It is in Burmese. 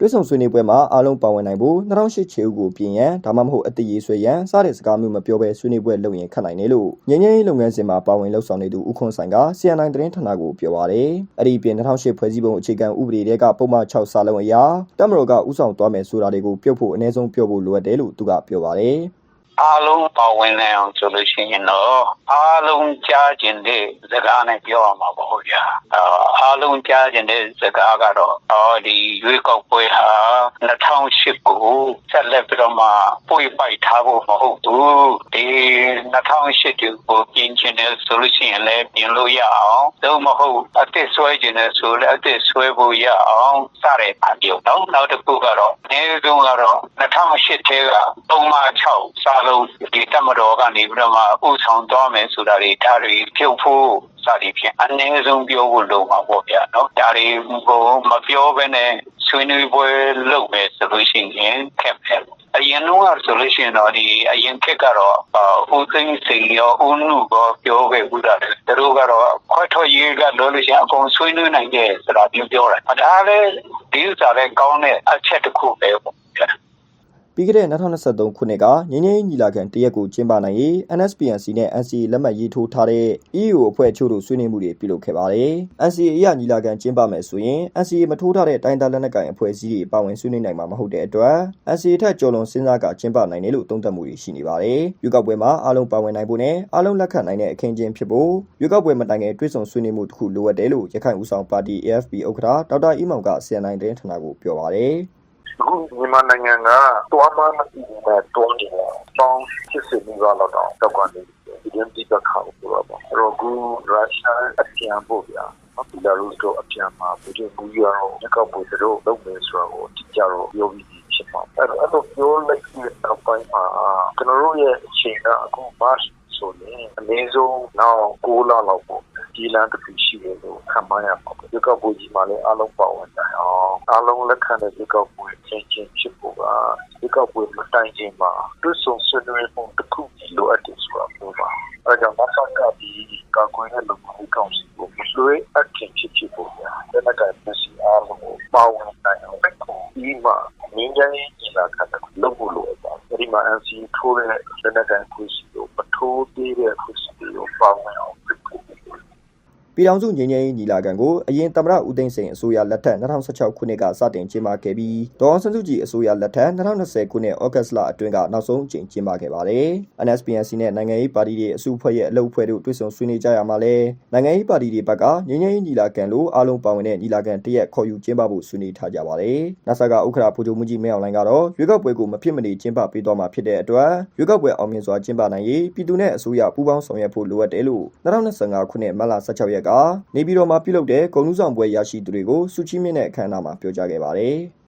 တွဲဆောင်ဆွေးနွေးပွဲမှာအားလုံးပါဝင်နိုင်ဖို့2008ချေဦးကိုပြင်ရန်ဒါမှမဟုတ်အတည်ရေးဆွဲရန်စတဲ့စကားမျိုးမပြောဘဲဆွေးနွေးပွဲလုပ်ရင်ခတ်နိုင်တယ်လို့ငញ្ញင်းလုပ်ငန်းစဉ်မှာပါဝင်လှုပ်ဆောင်နေသူဦးခွန်ဆိုင်က CNI သတင်းဌာနကိုပြောပါတယ်။အဲ့ဒီပြင်2008ဖွဲ့စည်းပုံအခြေခံဥပဒေတွေကပုံမှန်6စာလုံးအရာတမတော်ကဥဆောင်သွားမယ်ဆိုတာတွေကိုပြုတ်ဖို့အ ਨੇ ဆုံးပြောဖို့လိုအပ်တယ်လို့သူကပြောပါတယ်။ အားလုံးပါဝင်နိုင်အောင်ဆိုလို့ရှိရင်တော့အားလုံးကြားကျင်တဲ့စကားနဲ့ပြောရမှာပေါ့ဗျာအာအားလုံးကြားကျင်တဲ့စကားကတော့အော်ဒီရွေးကောက်ပွဲဟာ2008ကိုဆက်လက်ပြီးတော့မှပွေပိုက်ထားဖို့မဟုတ်ဘူးဒီ2008ကိုပြင်ချင်တယ်ဆိုလို့ရှိရင်လည်းပြင်လို့ရအောင်သို့မဟုတ်အသစ်ဆွဲကျင်တယ်ဆိုလည်းအသစ်ဆွဲဖို့ရအောင်စတဲ့အပြုံတော့နောက်တစ်ခုကတော့အနည်းဆုံးကတော့ 2008ထဲကပုံမှန်6စာလုံးဒီတမတော်ကနေပြီးတော့မှဥဆောင်သွားမယ်ဆိုတာတွေဒါတွေပြုတ်ဖို့စသည်ဖြင့်အနည်းဆုံးပြောဖို့လိုမှာပေါ့ဗျာနော်ဒါတွေကိုမပြောဘဲနဲ့ဆွေးနွေးပွဲလုပ်မယ်ဆိုလို့ရှိရင်ခက်တယ်အရင်တော့ဆိုလို့ရှိရင်တော့ဒီအရင်ခက်ကတော့ဦးသိန်းစိန်ရောဦးနုရောပြောခဲ့ဦးတာတယ်သူတို့ကတော့ခွဲထွက်ရေးကလို့လို့ရှိရင်အကုန်ဆွေးနွေးနိုင်တယ်ဆိုတာပြောပြောတယ်ဒါလည်းဒီဥစ္စာလည်းကောင်းတဲ့အချက်တစ်ခုပဲပေါ့ဗျာ ပြီးခဲ့တဲ့2023ခုနှစ်ကငင်းငင်းညီလာခံတရက်ကိုကျင်းပနိုင်ရေး NSPNC နဲ့ NCA လက်မှတ်ရေးထိုးထားတဲ့ EU အဖွဲ့အချို့တို့ဆွေးနွေးမှုတွေပြုလုပ်ခဲ့ပါတယ်။ NCA အရညီလာခံကျင်းပမယ်ဆိုရင် NCA မထိုးထားတဲ့တိုင်းသားလက်နက်ကိုင်အဖွဲ့အစည်းတွေပါဝင်ဆွေးနွေးနိုင်မှာမဟုတ်တဲ့အတွက် NCA ထက်ကျော်လွန်စဉ်းစားကကျင်းပနိုင်တယ်လို့သုံးသပ်မှုတွေရှိနေပါတယ်။ရွေးကောက်ပွဲမှာအားလုံးပါဝင်နိုင်ဖို့နဲ့အားလုံးလက်ခံနိုင်တဲ့အခင်းကျင်းဖြစ်ဖို့ရွေးကောက်ပွဲမတိုင်ခင်တွဲဆုံဆွေးနွေးမှုတစ်ခုလိုအပ်တယ်လို့ရခိုင်ဦးဆောင်ပါတီ AFP ဥက္ကဋ္ဌဒေါက်တာအီမောင်က CNN သတင်းဌာနကိုပြောပါတယ်။ အခုမြန်မာနိုင်ငံကတွားမှမကြည့်နေတဲ့တွန်းနေတာပေါင်းဖြစ်စစ်မှုကတော့တော့တော့ကနေဒီရင်ဒီကခါကိုပြောပါအဲ့တော့အခုရုရှားအပြန်ဖို့ဗျာဘီလာရုစ်တို့အပြန်မှာဗီဒီယိုမူရအောင်ညကောက်ဖို့တို့လုပ်မယ်ဆိုတော့ဒီကြတော့ပြောပြီးဖြစ်ပါအဲ့တော့အဲ့လိုပြောလိုက်တဲ့နောက်ပိုင်းမှာကျွန်တော်တို့ရဲ့အချိန်ကအခု March ဆိုရင်အနည်းဆုံးနောက်6လလောက်ပေါ့ ဒီလန်တစ်ခုရှိတယ်လို့ခံမှန်းရပါဘူးဒီကောက်ပွဲကြီးမှာလည်းအားလုံးပါဝင်နိုင်အောင်အားလုံးလက်ခံတဲ့ဒီကောက်ပွဲချင်းချင်းဖြစ်ဖို့ကဒီကောက်ပွဲမတိုင်ခင်မှာတွတ်ဆုံဆွေးနွေးမှုတစ်ခုလိုအပ်တယ်ဆိုတာပြောပါအဲကြောင့်မဆက်ကဒီကောက်ပွဲနဲ့လုံခြုံရေးကောင်စီကိုမလွှဲအပ်ခင်ဖြစ်ဖြစ်ဖို့ညာတဲ့ကပြည်စီအားလုံးကိုပါဝင်နိုင်အောင်ဒီမှာငင်းကြရင်ညီလာခံတစ်ခုလုပ်ဖို့လိုအပ်ပါတယ်ဒီမှာ NC ထိုးတဲ့တဲ့ကပြည်စီကိုမထိုးသေးတဲ့ပြည်စီကိုပါဝင်အောင်ဖိတ်ခေါ် ပြည်ထောင်စုငြိမ်းချမ်းရေးညီလာခံကိုအရင်သမ္မတဦးသိန်းစိန်အစိုးရလက်ထက်2016ခုနှစ်ကစတင်ကျင်းပခဲ့ပြီးဒေါ်အောင်ဆန်းစုကြည်အစိုးရလက်ထက်2020ခုနှစ်ဩဂတ်လအတွင်းကနောက်ဆုံးအကြိမ်ကျင်းပခဲ့ပါတယ်။ NSPNC နဲ့နိုင်ငံရေးပါတီတွေအစုအဖွဲ့ရဲ့အလုပ်အဖွဲ့တို့တွဲဆုံဆွေးနွေးကြရမှာလဲနိုင်ငံရေးပါတီတွေဘက်ကငြိမ်းချမ်းရေးညီလာခံလို့အားလုံးပါဝင်တဲ့ညီလာခံတရက်ခေါ်ယူကျင်းပဖို့ဆွေးနွေးထားကြပါတယ်။နာဆာကဥက္ကဋ္ဌဗိုလ်ချုပ်မှုကြီးမင်းအောင်လှိုင်ကတော့ရွေးကောက်ပွဲကိုမဖြစ်မနေကျင်းပပေးသွားမှာဖြစ်တဲ့အတွက်ရွေးကောက်ပွဲအောင်မြင်စွာကျင်းပနိုင်ရေးပြည်သူနဲ့အစိုးရပူးပေါင်းဆောင်ရွက်ဖို့လိုအပ်တယ်လို့2025ခုနှစ်မတ်လ16ရက်ကနေပြည်တော်မှာပြုလုပ်တဲ့ဂုဏ်ထူးဆောင်ပွဲရရှိသူတွေကိုစုချီးမြှင့်တဲ့အခမ်းအနားမှာပြောကြားခဲ့ပါတယ်။